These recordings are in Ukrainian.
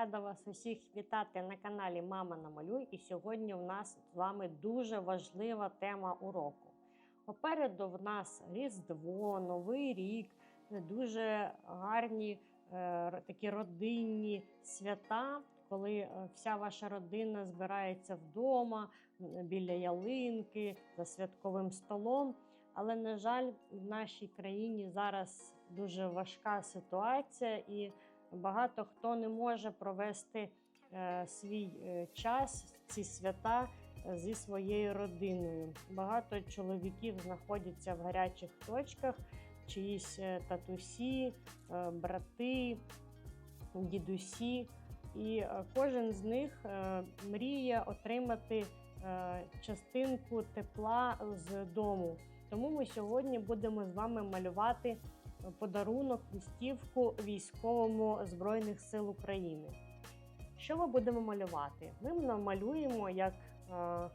рада вас усіх вітати на каналі Мама Намалюй. І сьогодні в нас з вами дуже важлива тема уроку. Попереду в нас Різдво, Новий рік, дуже гарні е, такі родинні свята, коли е, вся ваша родина збирається вдома біля ялинки за святковим столом. Але, на жаль, в нашій країні зараз дуже важка ситуація, і багато хто не може провести е, свій е, час, ці свята е, зі своєю родиною. Багато чоловіків знаходяться в гарячих точках, чиїсь татусі, брати, дідусі. І кожен з них мріє отримати частинку тепла з дому. Тому ми сьогодні будемо з вами малювати подарунок листівку військовому Збройних сил України. Що ми будемо малювати? Ми намалюємо, як е, е,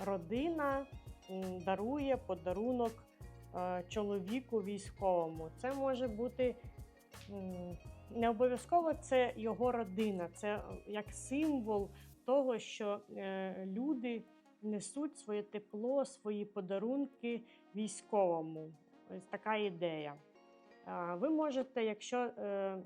родина дарує подарунок е, чоловіку військовому. Це може бути не обов'язково це його родина, це як символ того, що е, люди несуть своє тепло, свої подарунки військовому. Ось така ідея. Ви можете, якщо е,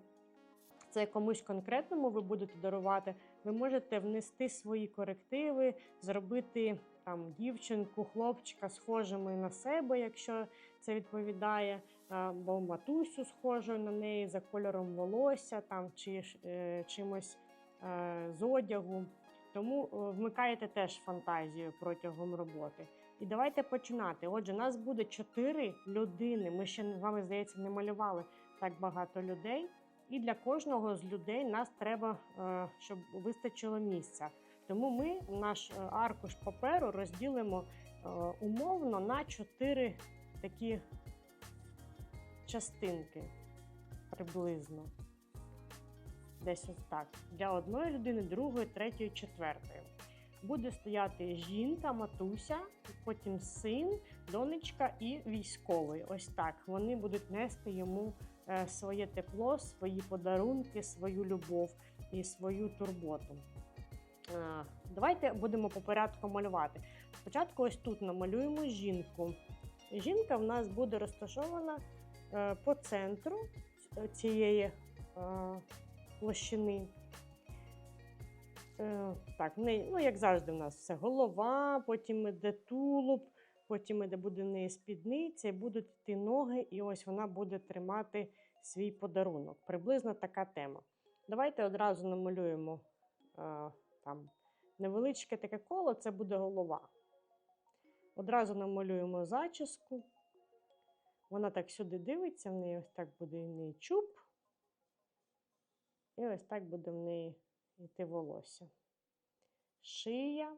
це комусь конкретному ви будете дарувати, ви можете внести свої корективи, зробити там дівчинку, хлопчика схожими на себе, якщо це відповідає, або матусю схожу на неї за кольором волосся там, чи е, чимось з одягу. Тому вмикаєте теж фантазію протягом роботи. І давайте починати. Отже, нас буде чотири людини. Ми ще з вами, здається, не малювали так багато людей. І для кожного з людей нас треба, е, щоб вистачило місця. Тому ми наш е, аркуш паперу розділимо е, умовно на чотири такі частинки приблизно. Десь ось так. Для одної людини, другої, третьої, четвертої. Буде стояти жінка, матуся, потім син, донечка і військовий. Ось так. Вони будуть нести йому е, своє тепло, свої подарунки, свою любов і свою турботу. Е, Давайте будемо по порядку малювати. Спочатку ось тут намалюємо жінку. Жінка в нас буде розташована е, по центру цієї площини. Е, Так, в неї, ну як завжди, в нас все голова, потім іде тулуб, потім іде буде в неї спідниця, і будуть йти ноги, і ось вона буде тримати свій подарунок. Приблизно така тема. Давайте одразу намалюємо е, там невеличке таке коло, це буде голова. Одразу намалюємо зачіску. Вона так сюди дивиться, в неї ось так буде в неї чуб. І ось так буде в неї йти волосся. Шия.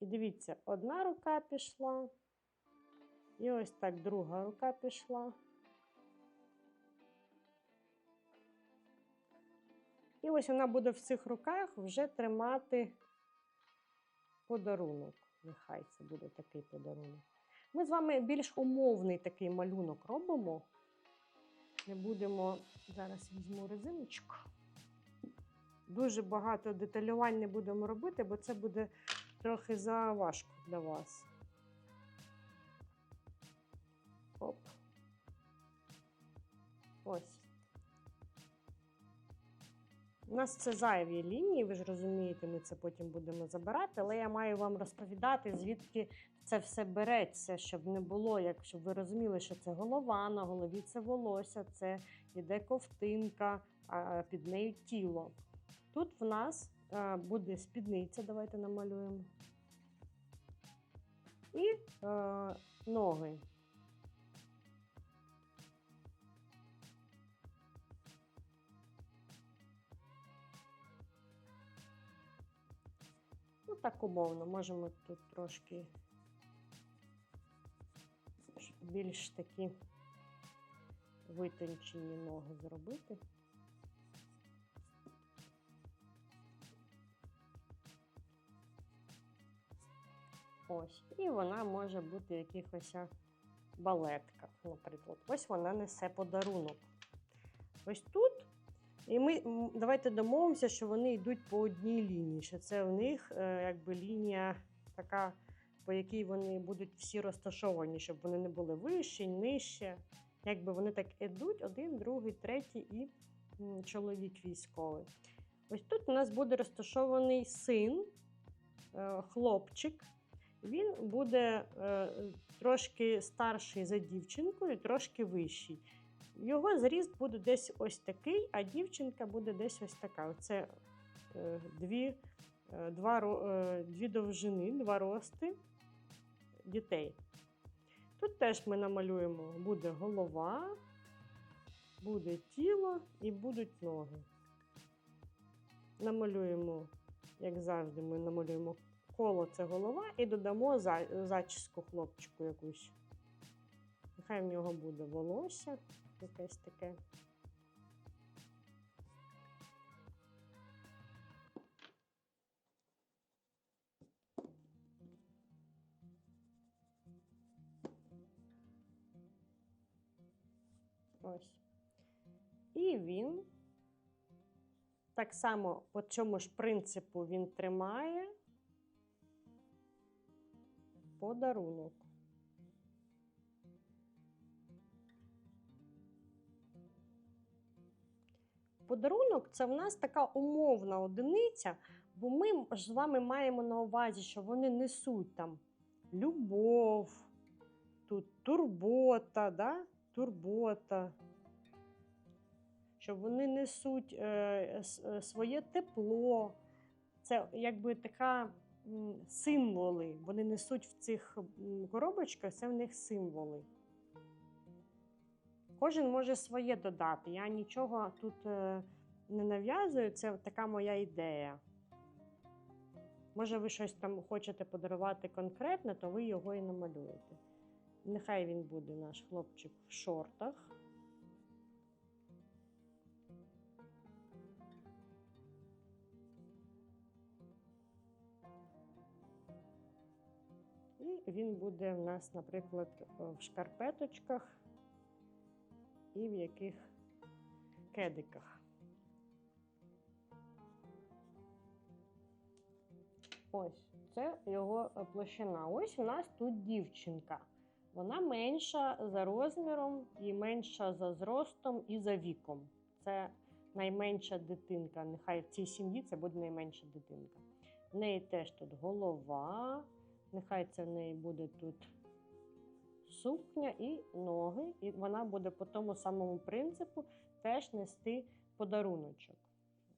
І дивіться, одна рука пішла. І ось так друга рука пішла. І ось вона буде в цих руках вже тримати подарунок. Нехай це буде такий подарунок. Ми з вами більш умовний такий малюнок робимо. Не будемо зараз візьму резиночку. Дуже багато деталювань не будемо робити, бо це буде трохи заважко для вас. Оп. Ось. У нас це зайві лінії, ви ж розумієте, ми це потім будемо забирати, але я маю вам розповідати, звідки це все береться, щоб не було, як щоб ви розуміли, що це голова, на голові це волосся, це іде ковтинка, а під нею тіло. Тут в нас е, буде спідниця, давайте намалюємо. І е, ноги. Ну, так умовно, можемо тут трошки більш такі витончені ноги зробити. Ось. І вона може бути в якихось балетках, наприклад. Ось вона несе подарунок. Ось тут І ми давайте домовимося, що вони йдуть по одній лінії. Що це в них е, якби лінія така, по якій вони будуть всі розташовані, щоб вони не були вищі, нижче. Якби вони так ідуть, один, другий, третій і чоловік військовий. Ось тут у нас буде розташований син, е, хлопчик. Він буде е, трошки старший за дівчинку і трошки вищий. Його зріст буде десь ось такий, а дівчинка буде десь ось така. Це е, дві, е, два, е, дві довжини, два рости дітей. Тут теж ми намалюємо, буде голова, буде тіло і будуть ноги. Намалюємо, як завжди, ми намалюємо коло це голова і додамо за- зачіску хлопчику якусь. Нехай в нього буде волосся якесь таке. Ось. І він так само по цьому ж принципу він тримає подарунок. Подарунок це в нас така умовна одиниця, бо ми з вами маємо на увазі, що вони несуть там любов, тут турбота, да? турбота, що вони несуть е, е, своє тепло. Це якби така символи. Вони несуть в цих коробочках, це в них символи. Кожен може своє додати. Я нічого тут е, не нав'язую, це така моя ідея. Може, ви щось там хочете подарувати конкретне, то ви його і намалюєте. Нехай він буде наш хлопчик в шортах. Він буде в нас, наприклад, в шкарпеточках і в яких кедиках. Ось, це його площина. Ось у нас тут дівчинка. Вона менша за розміром і менша за зростом і за віком. Це найменша дитинка. Нехай в цій сім'ї це буде найменша дитинка. В неї теж тут голова, нехай це в неї буде тут сукня і ноги, і вона буде по тому самому принципу теж нести подаруночок.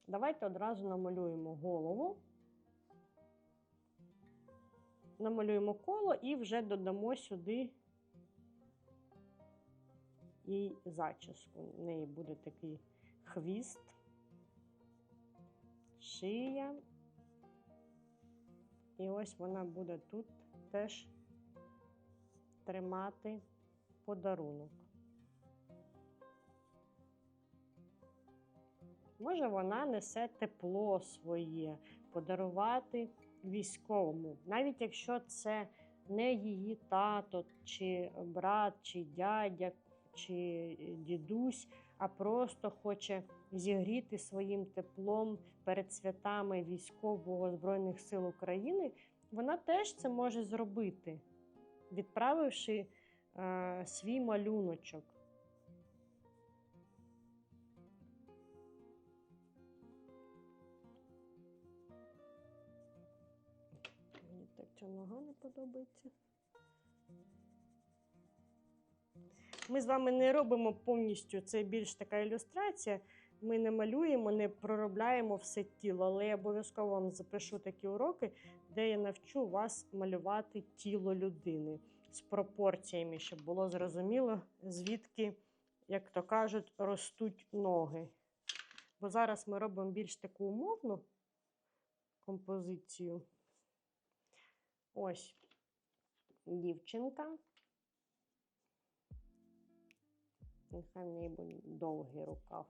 Давайте одразу намалюємо голову. Намалюємо коло і вже додамо сюди і зачіску. У неї буде такий хвіст, шия. І ось вона буде тут теж тримати подарунок. Може, вона несе тепло своє, подарувати військовому, навіть якщо це не її тато, чи брат, чи дядя, чи дідусь, а просто хоче зігріти своїм теплом перед святами військового Збройних сил України, вона теж це може зробити, відправивши е, свій малюночок. Так ця нога не подобається. Ми з вами не робимо повністю це більш така ілюстрація. Ми не малюємо, не проробляємо все тіло, але я обов'язково вам запишу такі уроки, де я навчу вас малювати тіло людини з пропорціями, щоб було зрозуміло, звідки, як то кажуть, ростуть ноги. Бо зараз ми робимо більш таку умовну композицію. Ось дівчинка. Нехай в неї буде довгий рукав.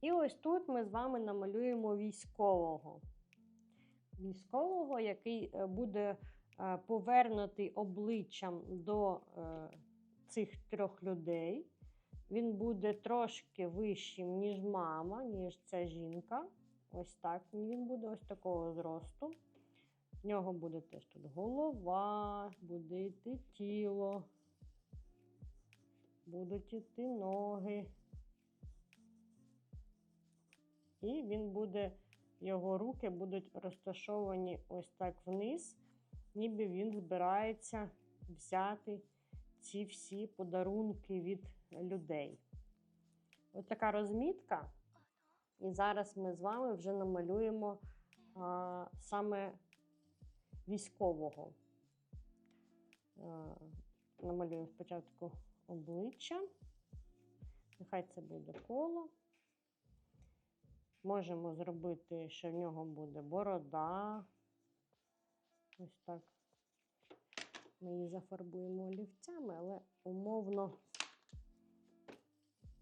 І ось тут ми з вами намалюємо військового. Військового, який е, буде е, повернутий обличчям до е, цих трьох людей. Він буде трошки вищим, ніж мама, ніж ця жінка. Ось так він буде ось такого зросту. В нього буде теж тут голова, буде йти тіло, будуть йти ноги. І він буде, його руки будуть розташовані ось так вниз, ніби він збирається взяти ці всі подарунки від людей. Ось така розмітка. І зараз ми з вами вже намалюємо а, саме військового. А, намалюємо спочатку обличчя. Нехай це буде коло. Можемо зробити, що в нього буде борода. Ось так. Ми її зафарбуємо олівцями, але умовно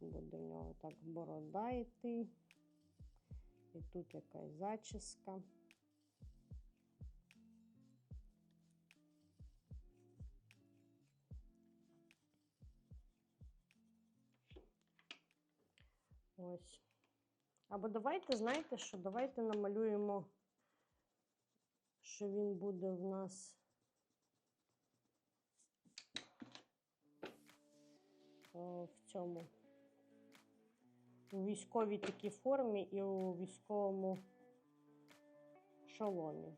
буде в нього так борода йти. І тут якась зачіска. Ось. Або давайте, знаєте що, давайте намалюємо, що він буде в нас в цьому у військовій такій формі і у військовому шоломі.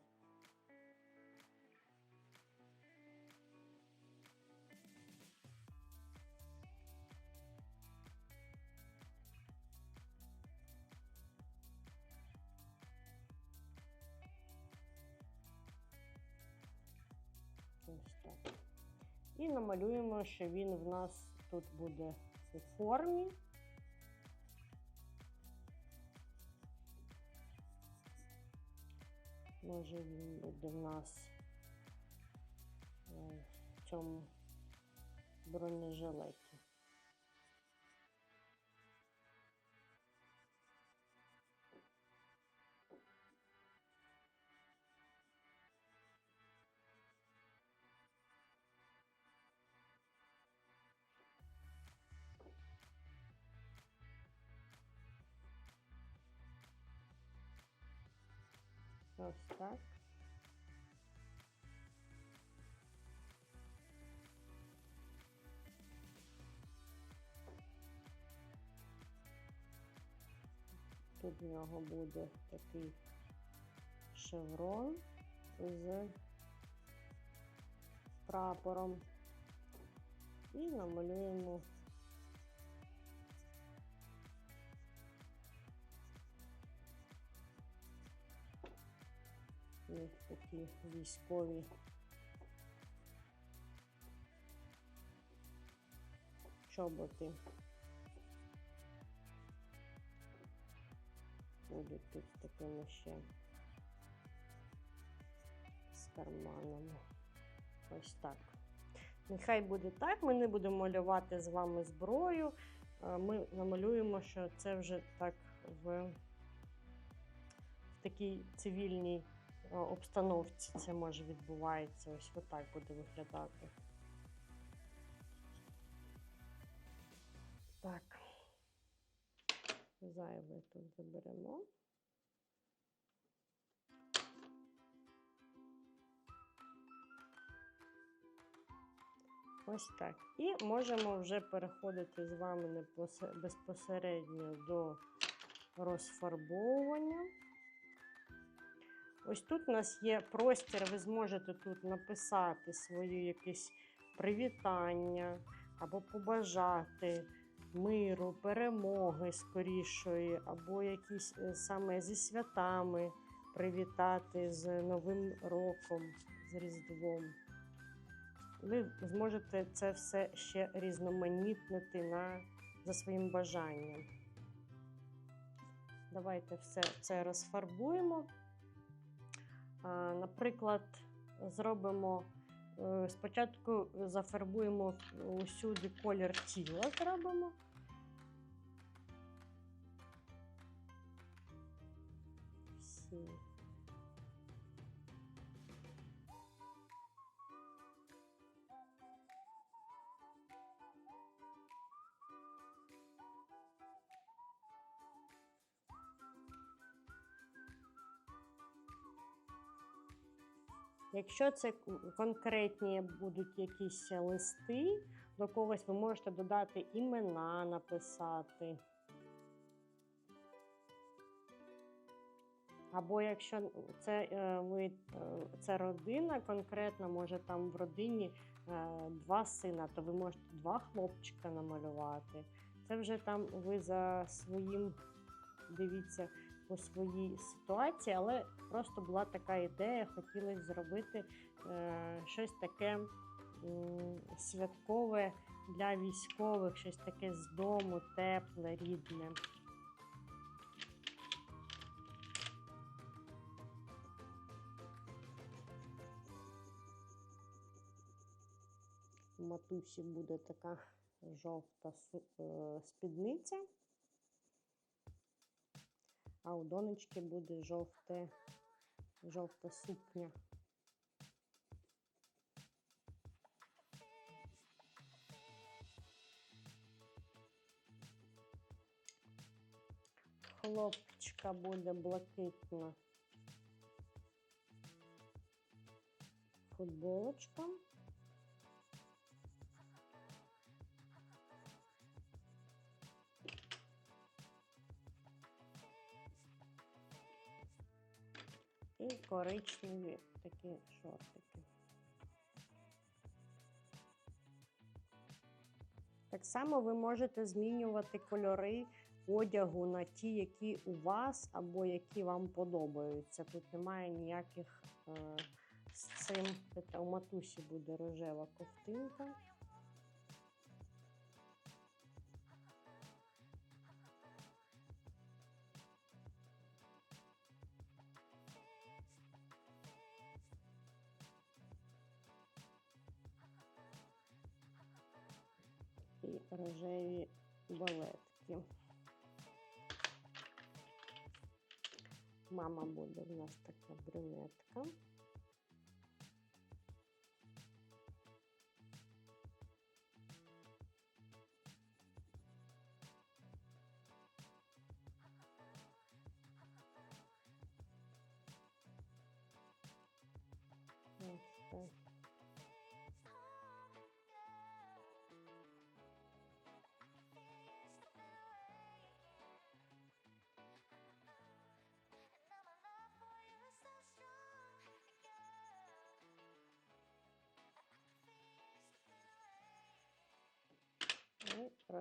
І намалюємо, що він в нас тут буде у формі. Може він буде в нас е, в цьому бронежилеті. Ось так. Тут в нього буде такий шеврон з прапором. І намалюємо них такі військові. Чоботи. Будуть тут такими ще з карманами. Ось так. Нехай буде так, ми не будемо малювати з вами зброю. Ми намалюємо, що це вже так в, в такій цивільній обстановці це може відбувається. Ось отак буде виглядати. Так, зайве тут заберемо. Ось так. І можемо вже переходити з вами безпосередньо до розфарбовування. Ось тут у нас є простір, ви зможете тут написати свої якісь привітання або побажати миру, перемоги скорішої, або якісь е, саме зі святами привітати з Новим роком, з Різдвом. Ви зможете це все ще різноманітнити на, за своїм бажанням. Давайте все це розфарбуємо. Наприклад, зробимо е, спочатку зафарбуємо усюди колір тіла зробимо. Всі. Якщо це конкретні будуть якісь листи до когось, ви можете додати імена, написати. Або якщо це е, ви е, це родина конкретно, може там в родині е, два сина, то ви можете два хлопчика намалювати. Це вже там ви за своїм дивіться по своїй ситуації, але просто була така ідея, хотілося зробити е, щось таке святкове для військових, щось таке з дому, тепле, рідне. Матусі буде така жовта е, спідниця, а у донечки буде жовте, жовта сукня. Хлопчика буде блакитна футболочка. Коричневі такі шортики. Так само ви можете змінювати кольори одягу на ті, які у вас або які вам подобаються. Тут немає ніяких е, з цим. Це у матусі буде рожева ковтинка. І рожеві балетки. Мама буде в нас така брюнетка.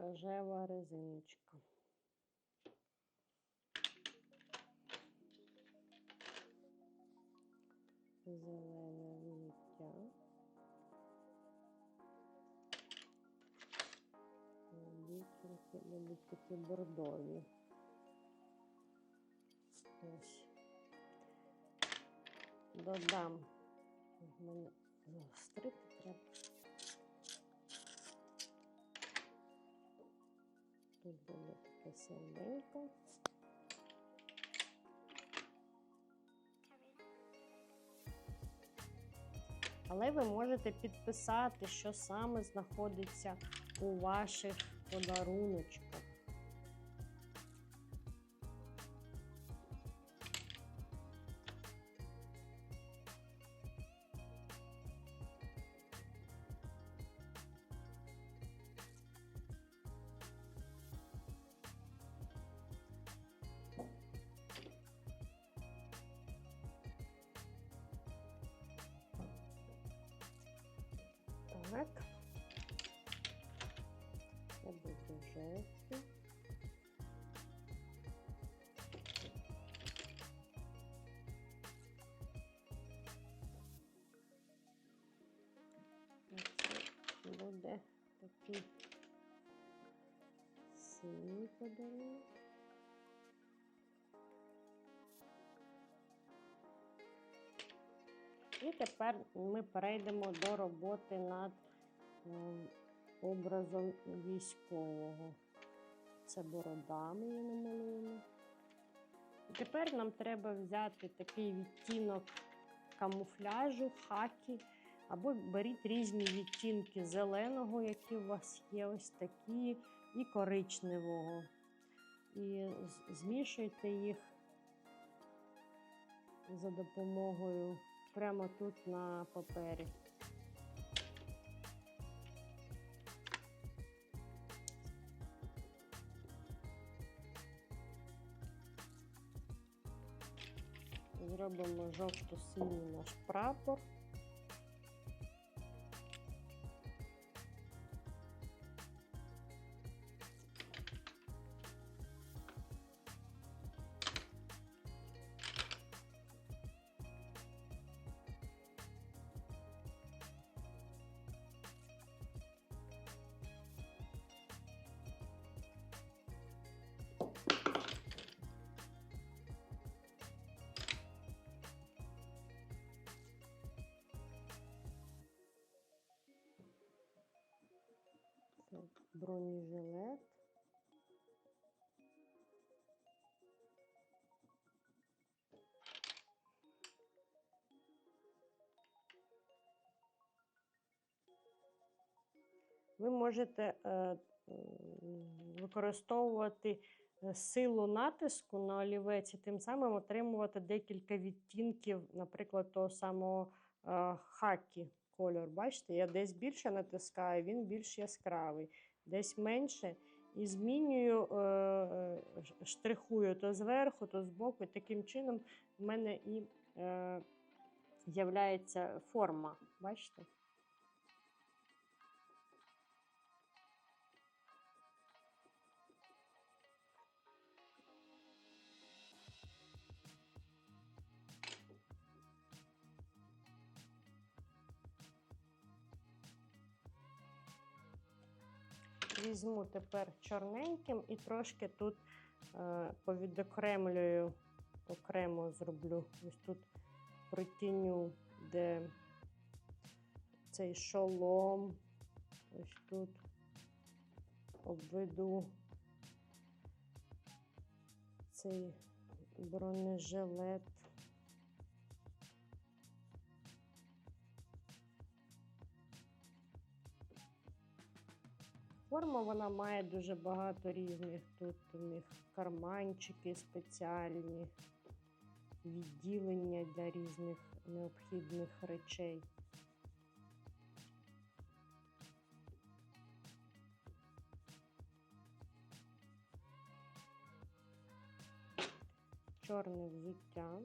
Рожева резиночка. Зелене виття. Дівчинки будуть такі бордові. Ось. Додам. Мене загострити треба. Тут буде таке серденько. Але ви можете підписати, що саме знаходиться у ваших подаруночках. Буде такий синій подарунок. І тепер ми перейдемо до роботи над ем, образом військового. Це борода ми її. І тепер нам треба взяти такий відтінок камуфляжу, хакі, або беріть різні відтінки зеленого, які у вас є, ось такі, і коричневого. І змішуйте їх за допомогою прямо тут на папері. Зробимо жовто-синій наш прапор. Ви можете е, використовувати е, силу натиску на олівець і тим самим отримувати декілька відтінків, наприклад, того самого е, хакі кольор. Бачите, я десь більше натискаю, він більш яскравий, десь менше. І змінюю, штрихую то зверху, то збоку. Таким чином в мене і з'являється форма. Бачите? Візьму тепер чорненьким і трошки тут е, повідокремлюю, окремо зроблю. Ось тут притіню, де цей шолом. Ось тут обведу цей бронежилет. Форма вона має дуже багато різних. Тут у них карманчики спеціальні, відділення для різних необхідних речей. Чорне взуття.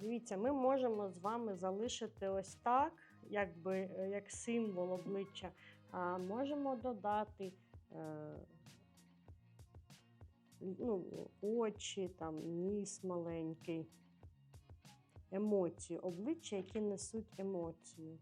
Дивіться, ми можемо з вами залишити ось так, якби е, як символ обличчя. А можемо додати е, ну, очі, там, ніс маленький, емоції, обличчя, які несуть емоцію.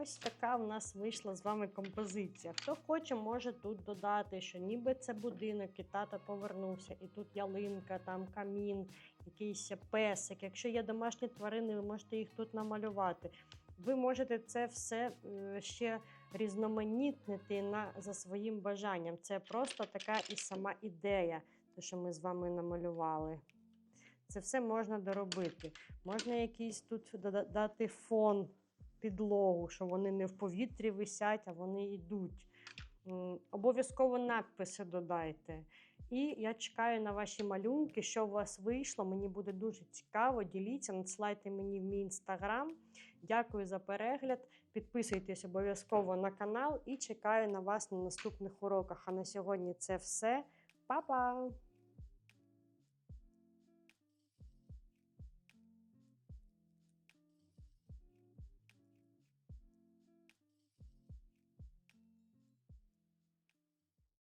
Ось така в нас вийшла з вами композиція. Хто хоче, може тут додати, що ніби це будинок, і тато повернувся, і тут ялинка, там камін, якийсь песик. Якщо є домашні тварини, ви можете їх тут намалювати. Ви можете це все е, ще різноманітнити на, за своїм бажанням. Це просто така і сама ідея, те, що ми з вами намалювали. Це все можна доробити. Можна якийсь тут дода- дати фон підлогу, що вони не в повітрі висять, а вони йдуть. Обов'язково надписи додайте. І я чекаю на ваші малюнки, що у вас вийшло. Мені буде дуже цікаво. Діліться, надсилайте мені в мій інстаграм. Дякую за перегляд. Підписуйтесь обов'язково на канал і чекаю на вас на наступних уроках. А на сьогодні це все. Па-па!